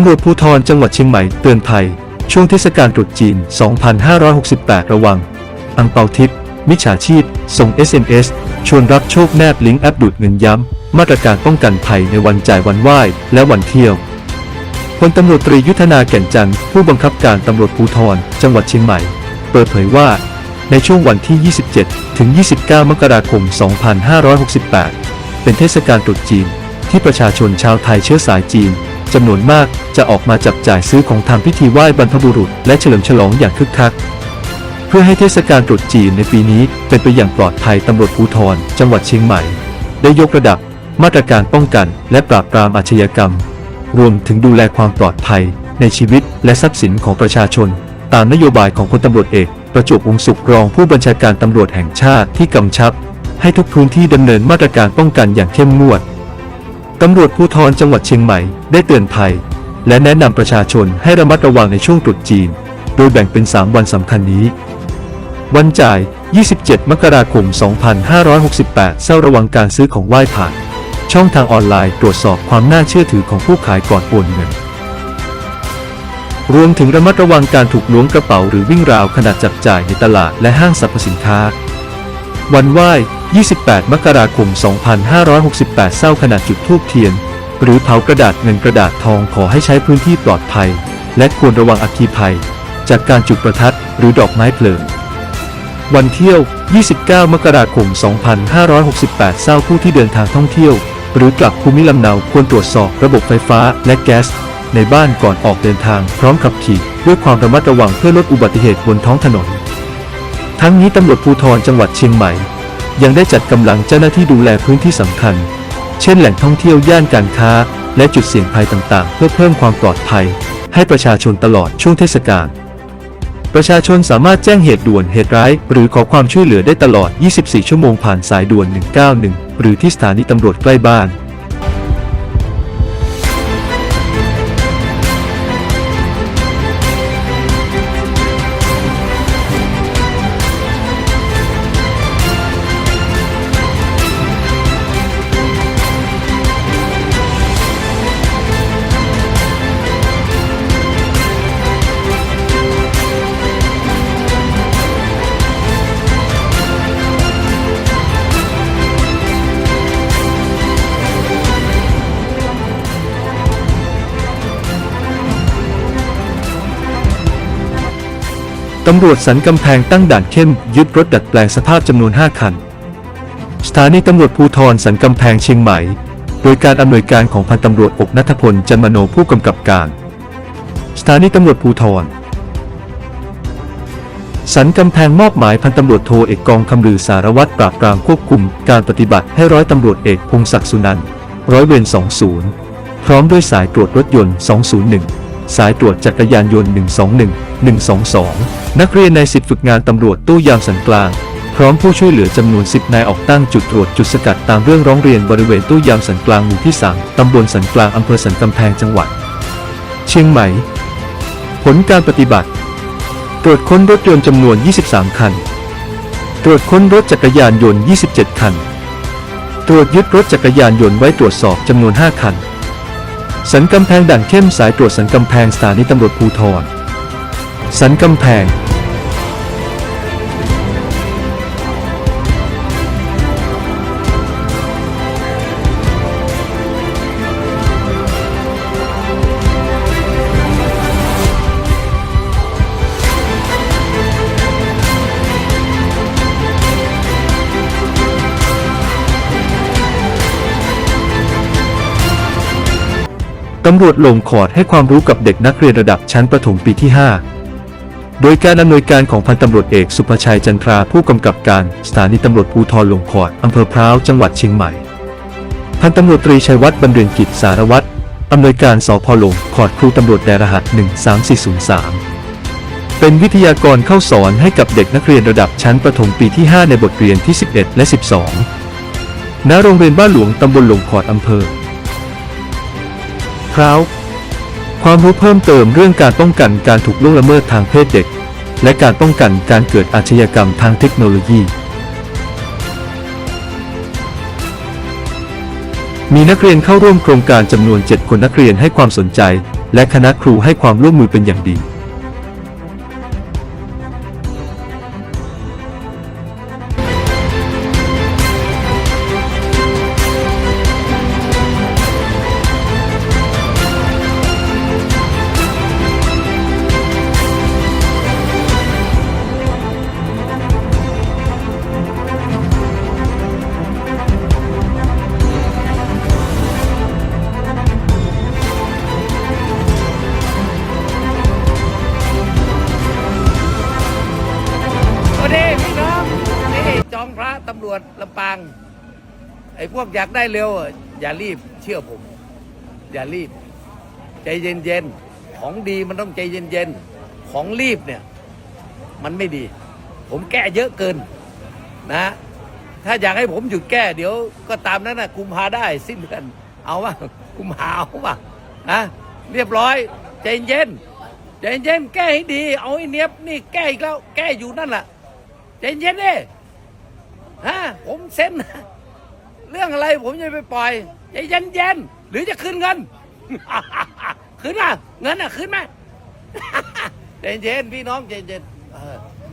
ำรวจภูธรจังหวัดเชียงใหม่เตือนภัย ช่วงเทศกาลตรุษจีน 2568 ระวัง อังเปาทิพย์มิจฉาชีพ ส่ง SMS ชวนรับโชคแนบลิงก์แอปดูดเงินย้ำ มาตรการป้องกันภัยในวันจ่ายวันไหว้ และวันเที่ยวพลตำรวจตรียุทธนาแก่นจันทร์ผู้บังคับการตำรวจภูธรจังหวัดเชียงใหม่ เปิดเผยว่า ในช่วงวันที่ 27 ถึง 29 มกราคม 2568 เป็นเทศกาลตรุษจีน ที่ประชาชนชาวไทยเชื้อสายจีน จำนวนมากจะออกมาจับจ่ายซื้อของทำพิธีไหว้บรรพบุรุษ และเฉลิมฉลองอย่างคึกคัก เพื่อให้เทศกาลตรุษจีนในปีนี้เป็นไปอย่างปลอดภัยตำรวจภูธรจังหวัดเชียงใหม่ ได้ยกระดับมาตรการป้องกัน และปราบปรามอาชญากรรม รวมถึงดูแลความปลอดภัย ในชีวิตและทรัพย์สินของประชาชน ตามนโยบายของพลตำรวจเอกประจวบวงสุขรองผู้บัญชาการตำรวจแห่งชาติที่กำชับ ให้ทุกพื้นที่ดำเนินมาตรการป้องกันอย่างเข้มงวด ตำรวจภูธรจังหวัดเชียงใหม่ได้เตือนภัย และแนะนำประชาชนให้ระมัดระวังในช่วงตรุษจีน โดยแบ่งเป็น 3 วันสำคัญนี้ วันจ่าย 27 มกราคม 2568เศร้าระวังการซื้อของไหว้ผ่าน ช่องทางออนไลน์ตรวจสอบความน่าเชื่อถือของผู้ขายก่อนโอนเงิน รวมถึงระมัดระวังการถูกล้วงกระเป๋าหรือวิ่งราวขณะจับจ่ายในตลาดและห้างสรรพสินค้า วันไหว้ 28 มกราคม 2568 เศร้าขณะจุดธูปเทียน หรือเผากระดาษเงินกระดาษทองขอให้ใช้พื้นที่ปลอดภัย และควรระวังอัคคีภัย จากการจุดประทัดหรือดอกไม้เพลิง วันเที่ยว 29 มกราคม 2568 เศร้าผู้ที่เดินทางท่องเที่ยว หรือกลับภูมิลำเนาควรตรวจสอบระบบไฟฟ้าและแก๊สในบ้านก่อนออกเดินทางพร้อมขับขี่ด้วยความระมัดระวังเพื่อลดอุบัติเหตุบนท้องถนน ทั้งนี้ตำรวจภูธรจังหวัดเชียงใหม่ ยังได้จัดกำลังเจ้าหน้าที่ดูแลพื้นที่สำคัญ เช่นแหล่งท่องเที่ยวย่านการค้า และจุดเสี่ยงภัยต่างๆ เพื่อเพิ่มความปลอดภัย ให้ประชาชนตลอดช่วงเทศกาลประชาชนสามารถแจ้งเหตุด่วนเหตุร้าย หรือขอความช่วยเหลือได้ตลอด 24 ชั่วโมงผ่านสายด่วน 191 หรือที่สถานีตำรวจใกล้บ้าน ตำรวจสันกำแพงตั้งด่านเข้มยึดรถดัดแปลงสภาพจำนวน 5 คัน สถานีตำรวจภูธรสันกำแพงเชียงใหม่ โดยการอำนวยการของพันตำรวจอกนัทพลจันมโนผู้กำกับการ สถานีตำรวจภูธรสันกำแพงมอบหมายพันตำรวจโทเอกกองคำลือสารวัตรปราบปรามควบคุม การปฏิบัติให้ร้อยตำรวจเอกพงศักดิ์สุนันท์ร้อยเวร 20 พร้อมด้วยสายตรวจรถยนต์ 201 สายตรวจจักรยานยนต์ 121 122 นักเรียนในสิทธิฝึกงานตำรวจตู้ยามสันกลาง พร้อมผู้ช่วยเหลือจำนวน 10 นายออกตั้งจุดตรวจจุดสกัดตามเรื่องร้องเรียนบริเวณตู้ยามสันกลางหมู่ที่ 3 ตำบลสันกลางอำเภอสันกำแพงจังหวัด เชียงใหม่ ผลการปฏิบัติ ตรวจค้นรถยนต์จำนวน 23 คัน ตรวจค้นรถจักรยานยนต์ 27 คัน ตรวจยึดรถจักรยานยนต์ไว้ตรวจสอบจำนวน 5 คัน สันกำแพงด่านเข้มสายตรวจสันกำแพงสถานีตำรวจภูธรสันกำแพง ตำรวจลงคอร์ดให้ความรู้กับเด็กนักเรียนระดับชั้นประถมปีที่ 5 โดยการอำนวยการของพันตำรวจเอกสุภชัยจันทราผู้กำกับการสถานีตำรวจภูธรลงคอร์ดอำเภอพร้าวจังหวัดเชียงใหม่ พันตำรวจตรีชัยวัฒน์บรรเรือนกิจสารวัตรอำนวยการสพลงคอร์ดครูตำรวจแดรหัส 13403 เป็นวิทยากรเข้าสอนให้กับเด็กนักเรียนระดับชั้นประถมปีที่ 5 ในบทเรียนที่ 11 และ 12 ณ โรงเรียนบ้านหลวงตำบลหลงขอดอำเภอ พร้าว ความรู้เพิ่มเติมเรื่องการป้องกันการถูกล่วงละเมิดทางเพศเด็ก และการป้องกันการเกิดอาชญากรรมทางเทคโนโลยี มีนักเรียนเข้าร่วมโครงการจำนวน 7 คนนักเรียนให้ความสนใจ และคณะครูให้ความร่วมมือเป็นอย่างดี วจลำปาง ไอ้พวกอยากได้เร็ว อย่ารีบเชื่อผม อย่ารีบ ใจเย็นๆ ของดีมันต้องใจเย็นๆ ของรีบเนี่ย มันไม่ดี ผมแก้เยอะเกินนะ ถ้าอยากให้ผมหยุดแก้เดี๋ยวก็ตามนั้นนะกุมภาได้สิ้นเดือนเอาว่ากุมภาเอาว่านะเรียบร้อย ใจเย็นใจเย็นแก้ให้ดี เอาไอ้เนียบนี่แก้อีกแล้ว แก้อยู่นั่นแหละใจเย็นดิ ฮะผมเซ็นเรื่องอะไรผมจะไปปล่อยใจเย็นเย็นหรือจะคืนเงินคืนมาเงินอะคืนมาใจเย็นพี่น้องใจเย็นเ